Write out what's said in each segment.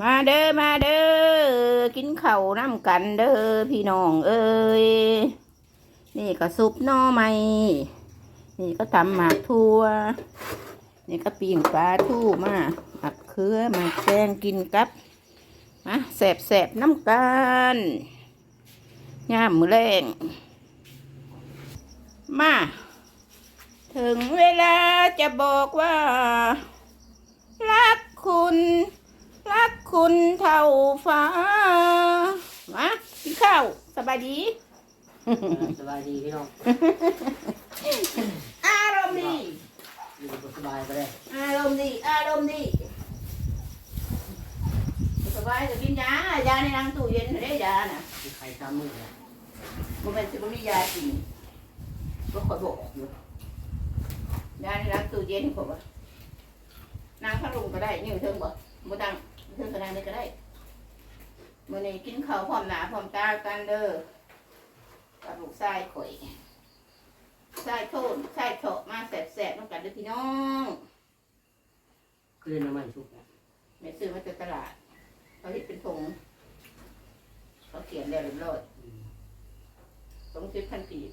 มาเด้อมาเด้อกินข้าวน้ำกันเด้อพี่น้องเอ้ยนี่ก็ซุปน่อไม้นี่ก็ตำหมากทั่ว นี่ก็ปิ้งปลาทู่มาหมักเคือมาแกงกินกับมาแสบแสบน้ำกันย่ามมือแรงมา ถึงเวลาจะบอกว่า รักคุณ คุณเท่าฟ้ามากินข้าวสบายดี สบายดีพี่น้องอารมณ์ดีอยู่สบายไปเลยอารมณ์ดีอารมณ์ดีสบายจะกินยายาในรังตู้เย็นได้ยาน่ะมีใครตามมือเลยมันเป็นสิบมียากินก็ขอยบอกอยู่ยาในรังตู้เย็นผมว่านางขลุงก็ได้นี่เทิงบ่บ่ดัง เทิงก็ได้นี่ก็ได้มื้อนี้กินข้าวพร้อมหน้าพร้อมตากันเด้อกับลูกชายข่อยชายโทนชายโถมาแสบๆน้ำกันเด้อพี่น้องคลื่นน้ำมันชุกนะแม่ซื้อมาจากตลาดเขาเห็นเป็นผงเขาเขียนแล้วเรียบร้อยสองสิบพันปีบ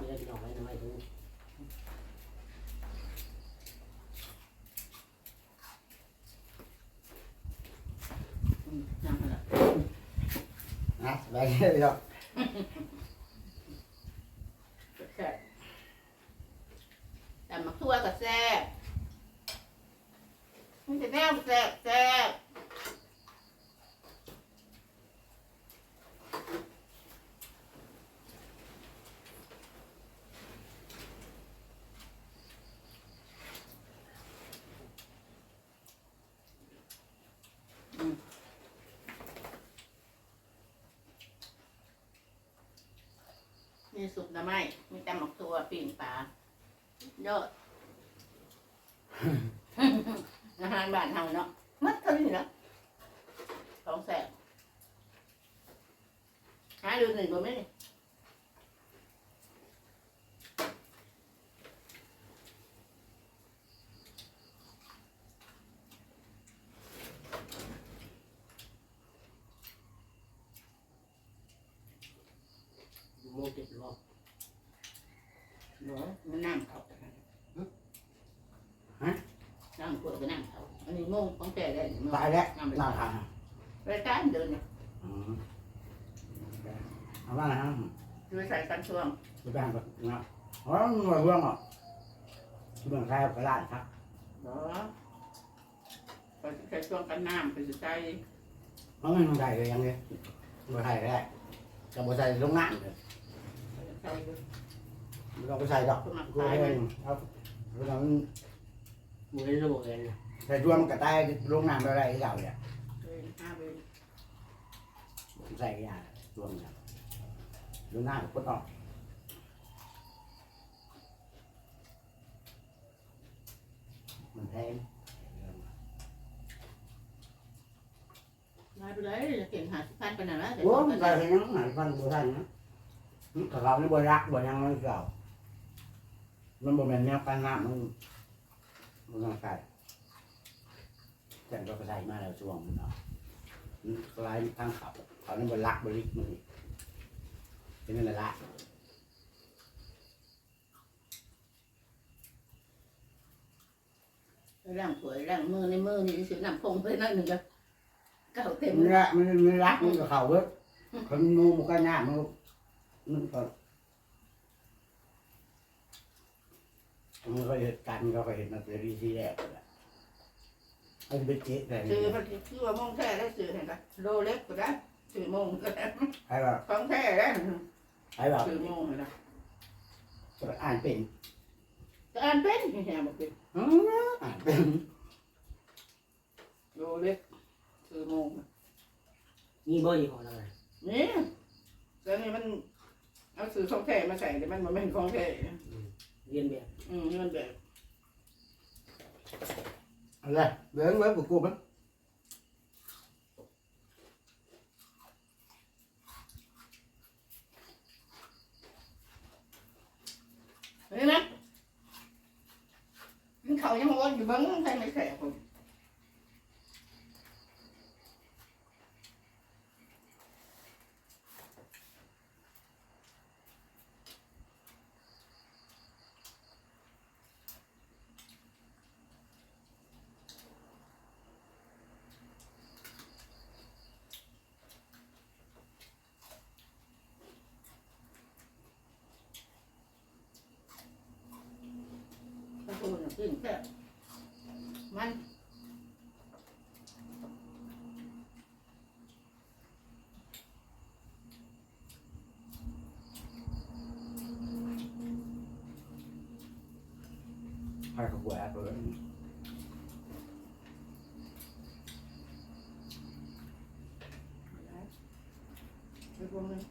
มีอะไรพี่น้องไว้น้ำมันชุก อืมนั่งหั่นล่ะ นะสบายดีพี่น้องแซ่บแต่มาทั่วกับแซ่บมันจะแซ่บแซ่บแซ่บมี สุกหน่อไม้มีแต่หมักตัวปีนปลายอดอาหารบ้านเฮาเนาะมัดเท่านี้เนาะสองแสนหาดูหนึ่งบ่ไหม เก็บรอบเนาะมันนั่งเขานั่งปวดก็นั่งเขาอันนี้โม่งของแก่ได้นี่โม่งตายแล้วนั่งไปน่าทานรายการเดินเนี่ยอืมเอาว่านะครับดูใส่กันช่วงจะแบ่งกันนะเพราะมันเรื่องอะเรื่องใครก็ได้ครับเนาะไปใส่ช่วงกันน้ำไปสุดใจเพราะมันไม่ได้เลยยังไงไม่ได้ได้จะไม่ใส่ลงน้ำเลย ใส่ดูไม่ต้องไปใส่ดอกสมัครกูตายเอมันงเอาเพราะฉะนั้นมือเล่นระบบเองนะใส่รวมกับใต้ลงน้ำอะไรที่เราเนี่ยเดินห้าเดินผมใส่ยารวมกันลงน้ำก็ต้องมันแพงมาไปเลยเก่งหาสิพันไปหน่อยละโอ้มันใส่ให้ยังไห ถ้าเราไม่บัวรักบัวยังมันเก่ามันบัวแมนแนวกันน้ำมันมันต้องใส่แต่เราก็ใส่มาแล้วช่วงมันเนาะมันคล้ายทางเขาเขานี่บัวรักบัวลิกมันนี่เป็นนั่นแหละละร่างสวยร่างมือในมือนี่สิน้ำพงไปนั่นหนึ่งก็เก่าเต็มมันเลยละมันมันรักมันก็เขาเว้ยคนงูมันก็ยากมัน มันก็มันก็เหตุการณ์ก็เห็นมาเป็นวิธีแรกเลยไอ้เบ็ดเจ๊แต่ซื้อมันคือว่ามงแท้ได้ซื้อเห็นปะโลเล็กก็ได้ซื้อมงก็ได้ใครแบบของแท้ได้ใครแบบซื้อมงนะอ่านเป็นแต่อ่านเป็นแหมบอกเป็นอืมอ่านเป็นโลเล็กซื้อมงนี่บ่ยี่ห้ออะไรนี่แล้วนี่มัน เอาซื้อของแท้มาใส่แต่มันมันไม่เป็นของแท้เรียนแบบอืมนี่มันแบบอะไรเดินไว้กับกูมั้งนี่นะเขายังวนอยู่เบิ้งใครไม่แข็ผมก ระตูนขึ้นแค่มันให้เขาแหวกเลย ไปพวกนึง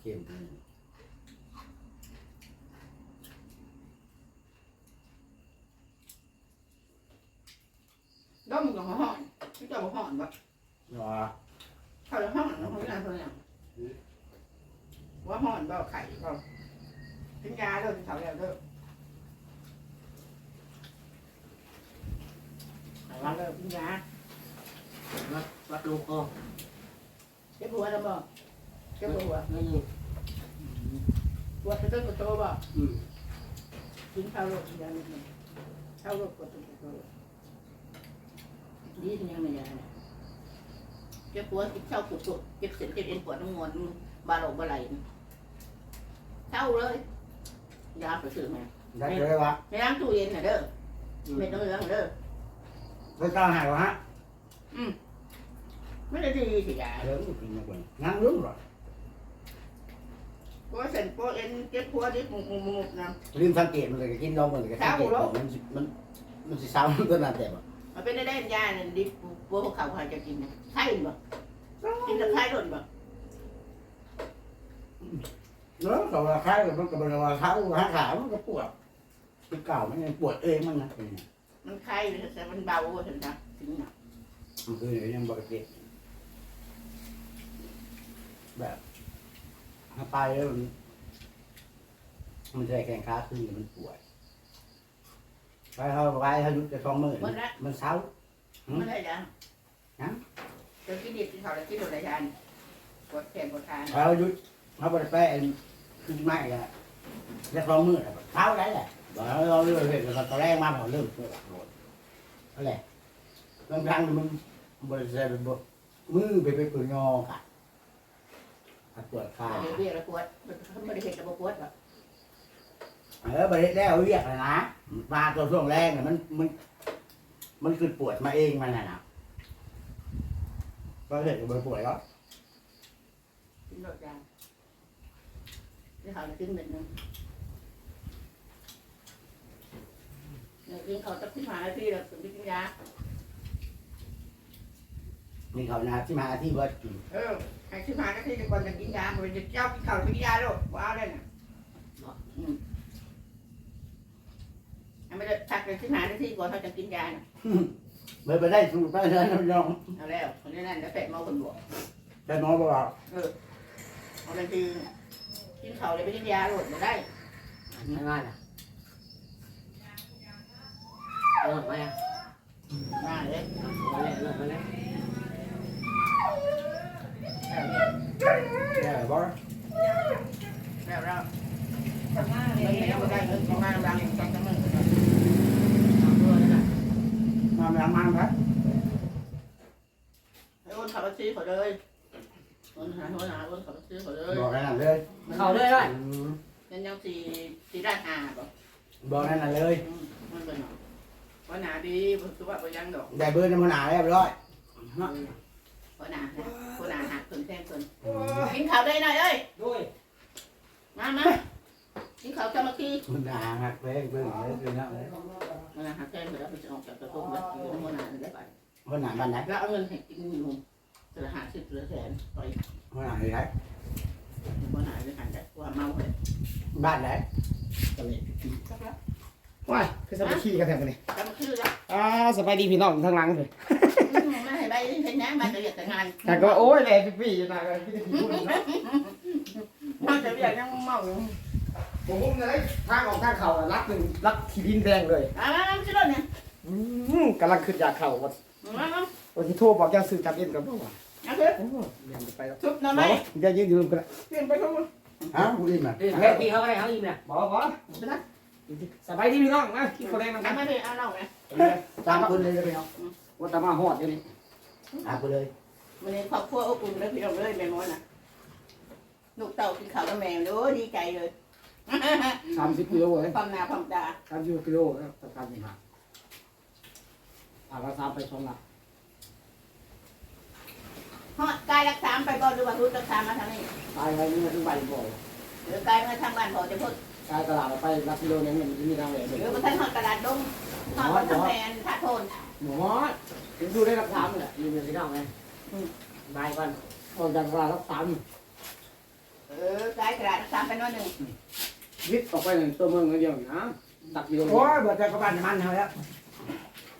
เค็ม ด้อมกับห่ อนที่เจ้าห่อนบ่รอเขาจะห่อนแล้วเขาจะอะไรอย่างว่าห่อนบ่ไข่บ่กินยาเด้อเขาแล้วเด้อไปมาวัดเด้อกินยาวัดวัดลูกคอเจ็บหัวแล้วบ่เจ็บหัวไม่ยิงปวดกระตุ้นกระโตบ่อืมกินข้าวโรคกินยาหนึ่งข้าวโรคกระตุ้นกระโต ดีที่ยังไม่ยาเนี่ยเจ็บหัวกินข้าวปวดปวดเจ็บเส้นเจ็บเอ็นปวดน้ำงอนบาโรคบาไหลเท่าเลยยาไปซื้อมาได้เลยวะในร้านตู้เย็นน่ะเด้ออืมเม็ดน้ำเหลืองน่ะเด้อไม่ต้องหายวะฮะไม่ได้ดีสิยาเดี๋ยวมันกินมาก่อนงั้นรู้หรอเพราะว่าเส้นโปรเอ็นเจ็บหัวดิบมุกมุกมุกนะลืมสังเกตมันเลยก็กินลองมันเลยก็สังเกตมันสิมันมันสิซ้ำตัวนั้นแต่บ่ มันเป็นได้ได้ยาเนี่ยดิบปัวเขาเขาจะกินนะไข่บ่กินตะไคร้หล่นบ่เนาะก็ว่าคล้ายกับมันก็บ่ได้ว่าเขาหาขามันก็ปวดคือเก่ามันยังปวดเองมันนะเป็นไงมันไข่แต่มันเบาถึงนะถึงนะมันคือยังบ่ได้เก็บแบบถ้าไปแล้วมันมันจะแข่งขาขึ้นมันปวด ไปเขาไปเขาหยุดจะสองมื้อมันเศร้า ไม่ได้ยังจะกินดิบกินเขาแล้วกินโดนอะไรยานปวดแขนปวดขาเขาหยุดเขาไปไปขึ้นไม้อะจะสองมื้อแล้วเช้าได้แหละบอกเราเรื่อยๆแล้วก็ตอนแรกมาพอเริ่มปวดปวดนั่นแหละบางครั้งมันบริษัทบมือไปไปปวดงอค่ะปวดขาเดี๋ยวเรียกแล้วปวดมันไม่ได้เห็นแล้วปวดหรอกเออบริษัทแล้วเรียกเลยนะ มาตัวช่วงแรกเนี่ยมันมัน มันคือปวดมาเองมันน่ะนะบริษัทก็ปวดแล้วกินโดนยาที่เขากินเหมือนนึงเนี่ยกินเขาจะขึ้นมาที่เราถึงกินยานี่เขานาที่มาที่วัดกินเออไอ้ขึ้นมาก็ที่ก่อนจะกินยามันจะเจ้ากินเขากินยาแล้วว้าวได้น่ะอืม ไม่ได้ทักเลยขึ้นมาที่ก่อนเขาจะกินยาน่ะไม่ไปได้สูตรไปเลยน้องเอาแล้วคนนี้นั่นแล้วเป็ดเมาคนบวกแต่หมอบอกว่าเอาเลยคือกินเขาเลยไปกินยาหลดมาได้ง่ายๆนะเออไปอะมาเลยมาเลยเลิกมาเลยแย่บ่แล้วเรา แต่ว่าเงินแล้ไม่วได้เงินประมาณดังสองสามหมื่น เอาด้วยนะ มาไม่เอามันครับให้อ้นขับรถซื้อเขาเลยอ้นหาอ้นหาอ้นขับรถซื้อเขาเลยบอกนั่นเลยเข้าด้วยด้วยเงินยังสีสี่ด้หาบ่บอกนั่นเลยมันเป็นหรอวันหนาดีผมคือว่าไปยังดอกได้เบอร์ใน้ำหนาเรียบร้อยวันหนาวันหนาหักเพิ่นแท่งเพิ่นกินข้าวได้หน่อยเอ้ยด้วยมามากินข้าวจะมาขี้มันหนาหักเพิ่งเพิ่งเลยคือนั่นเลย วันหนาหักแท่งเพิ่นแล้วเพิ่นจะออกจากกระตุ้งแล้วอยู่ในวันหนาได้ไปมันหนาบ้านไหนแล้วเอาเงินให้กินอยู่จะหาสิบเหลือแสนไปมันหนาเลยไหนวันหนาจะหันจากว่าเมาเลยบ้านไหนก็เลยครับว้ายคือสบายขี้กันแถมกันนี่จำชื่อแล้วอ่าสบายดีพี่น้องทางหลังเลยไม่ให้ใบเห็นนะมาจะเรียกแต่งานแต่ก็โอ้ยแหละพี่พี่อยู่นะพี่จะพูดนะมาจะเรียกยังเมาอยู่ ผมเลยทางออกทางเขาอะรักหนึ่งรักขีดินแดงเลยมามามาชิโร่เนี่ยอืมกำลังขึ้นอยากเข่าว่ามามาวันที่โทรบอกยังซื้อจับเอ็นกับพ่อว่าเอาเถอะโอ้เรียนไปแล้วชุบหน่อยไหมเดี๋ยวยืนยืนกันเปลี่ยนไปทุกคนฮะกูอิ่มอะเดี๋ยวพี่เขาก็ได้เขาอิ่มเนี่ยบอกบอกไปนะสบายดีพี่น้องนะกินข้าวแดงน้ำกัทำนมาเลยเอาเราไงตามคนเลยเลยพี่น้องว่าแต่มาหอดเดี๋ยวนี้ตามคนเลยวันนี้ครอบครัวอบอุ่นเลยพี่น้องเลยแม่มดนะลูกเต่ากินข้าวกับแม่โอ้ดีใจเลย สามสิบกิโลเลยความหนาความตาสามสิบกิโลแล้วประกันนี่ฮะอ่าเราสามไปสองหลักฮอดกายรักษาไปบ่หรือว่ารุดรักษามาทางนี้ตายไปนี่ถึงใบบ่อยหรือกายมาทางบ้านพอจะพูดตายตลาดไปรักกิโลนึงมันมีทางไหนหเด็กรือมาทางฮอดกระดาษดงฮอดมาทางแมนท่าโทนหมอถึงดูได้รักษาเลยอิ่มเลยพี่น้องไงบายก่อนออกจากตลาดรักษาเออกายกระดาษรักษาไปน้อยหนึ่ง วิทย์ออกไปหนึ่งตัวเมืองเดียวนะตักกิโลโอ้ยบ่ใจกระบาดมันเท่าแล้ว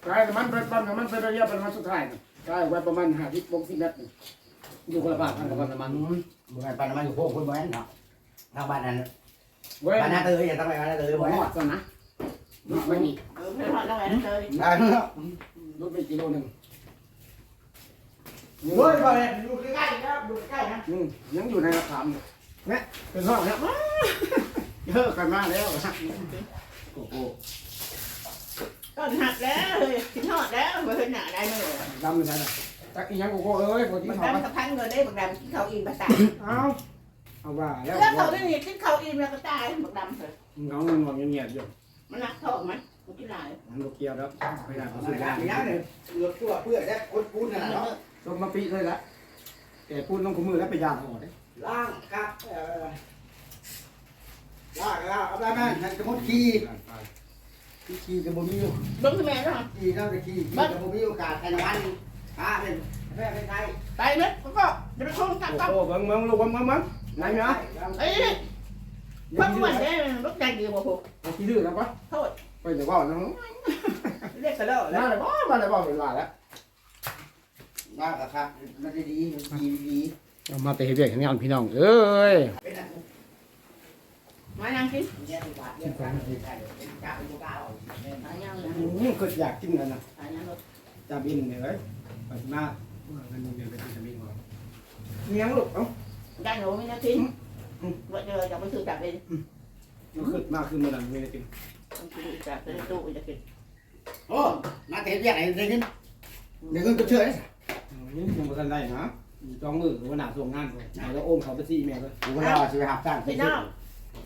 กลายมันเป็นปั๊มมันเป็นระยะประมาณสุดท้ายกลายไว้ประมาณห้าสิบหกสิบเมตรอยู่คนละบาททางกับมันมัมันนบ่ไงปานมันอยู่พวกคนบ่แม่นเนาะทางบ้านนั้นเว้ยบ้านนั้นเอออย่าทำไมบ้านนั้นเออหมบ่อแม่นหอดซะนะไม่มีเออเพื่อนฮอดน้องแหวนเลยได้เนาะลดไปกิโลหนึ่งโอ้ยบ่แม่นอยู่ใกล้ๆนะอยู่ใกล้ๆนะอืมยังอยู่ในราคาเนี่ยเป็นห้องเนี่ย เยอะกันมากแล้วโอ้โหก็หักแล้วเลยกินฮอดแล้วมาเห็นหน้าได้เลยดำใช่ไหมตักอีกยังโอ้โหเอ้ยคนที่บักเขาดำสะพันเงินได้บักดำกินข้าวอิ่มภาษาเอาเอาว่าแล้วแล้วเขาได้กินข้าวอิ่มแล้วก็ตายบักดำเลยเงาเงินงอนเงียบอยู่มันหนักท้องไหมมันกินหลายมันโเกียวแล้วไม่ได้เขาเอาซื้สิอได้ได้มีหยังเนี่ยเลือกตัวเพื่อได้คนปูนนั่นน่ะเนาะต้มมาปีเลยละแต่พูดต้องขมือแล้วไปยาห่อได้ล้างครับเอ่อ ล้างแล้วเอาไปแม่นั่นสมมุติขี่ขี่ขี่ก็บ่มีอยู่เบิ้งที่แม่ด้วยขี่นั่นก็ขี่ขี่ก็บ่มีโอกาสแต่ละวันหาเป็นแม่เป็นไทยไปไหมก็จะไปคงตักโอ้ตักโหเบิ้งเบิ้งลูกเบิ้งเบิ้งเบิ้งไหนเนาะเอ้ยพักวันได้รถใจดีกว่าผมเอาขี้ดื้อแล้วปะโทษไปเดี๋ยวว่าน้องเรียกกันแล้วน่าเลยว่ามาเลยว่าเป็นว่าแล้วล้างครับมันดีดีดีดีเอามาแต่เฮ็ดเวียกให้งานพี่น้องเอ้ยเป็นอัน มายังกินเนี่ยดีกว่าเนี่ยการเป็นไทยเป็นกาเป็นกาเอาหายังเลยอืมก็อยากกินกันนะหายังรถจะบินเลยไปมาเงินเดือนไปกินจะบินก่อนเลี้ยงลูกเอ้าได้หนูไม่น่ากินว่าเจอจะไปซื้อจับเลยมันขึ้นมากขึ้นมาดันไม่ได้กินต้องซื้อจับเลยตู้จะกินโอ้มาแต่เรียกไหนได้เงินได้เงินก็เชื่อได้ยังบ่ทันได้นะจองมือว่าหนาส่งงานก่อนไหนแล้วโอมเขาไปซี่แม่เลยกูก็รอสิไปหาจ้างพี่น้อง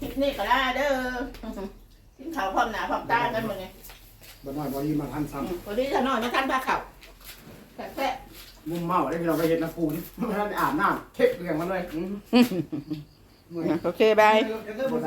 คลิปนี้ก็ได้เด้อกินข้าวพร้อมหนาพร้อมตากันมึงไงบ่น้อยบ่ดีมาพันซ้พอดีถ้าน้อยมาทานปลาเข่าแซ่บำมุมเมาได้ที่เราไปเห็นน้ำปูนมันอาบน้ำเช็ดเรื่องมันเลยโอเคบายเงิน